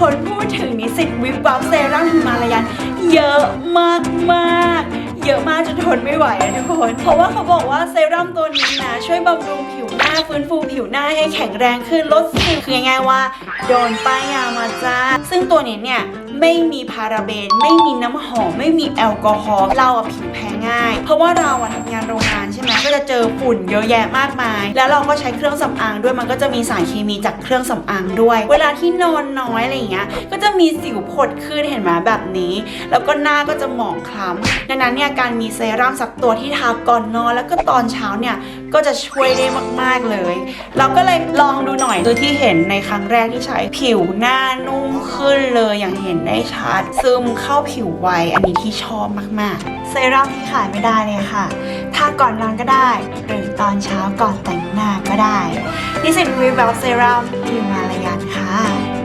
คนพูดถึงนิสิตวิบวับเซรั่มฮิมาลายันเยอะมากมากเยอะมากจนทนไม่ไหวอะทุกคน เพราะว่าเขาบอกว่าเซรั่มตัวนี้นะ ช่วยบำรุงผิวหน้าฟื้นฟูผิวหน้าให้แข็งแรงขึ้นลดสิวคือง่ายๆว่า โดนป้ายยามาจ้า ซึ่งตัวนี้เนี่ย ไม่มีพาราเบน ไม่มีน้ำหอม ไม่มีแอลกอฮอล์เราอะผิวแพ้ง่าย เพราะว่าเราอะทำงานโรงงานใช่ไหมก็จะเจอฝุ่นเยอะแยะมากมาย แล้วเราก็ใช้เครื่องสำอางด้วยมันก็จะมีสารเคมีจากเครื่องสำอางด้วย เวลาที่นอนน้อยอะไรอย่างเงี้ยก็จะมีสิวผดขึ้นเห็นไหมแบบนี้ แล้วก็หน้าก็จะหมองคล้ำดังนั้นเนี่ยการมีเซรั่มสักตัวที่ทาก่อนนอน แล้วก็ตอนเช้าเนี่ยก็จะช่วยได้มาก ๆเลย เราก็เลยลองดูหน่อยโดยที่เห็นในครั้งแรกที่ใช้ผิวหน้านุ่มขึ้นเลยอย่างเห็นได้ชัดซึมเข้าผิวไวอันนี้ที่ชอบมากๆ เซรั่มที่ขายไม่ได้เลยค่ะ ทาก่อนนอนก็ได้ หรือตอนเช้าก่อนแต่งหน้าก็ได้นิสิตวิวแบบเซรั่มฮิมาลายันค่ะ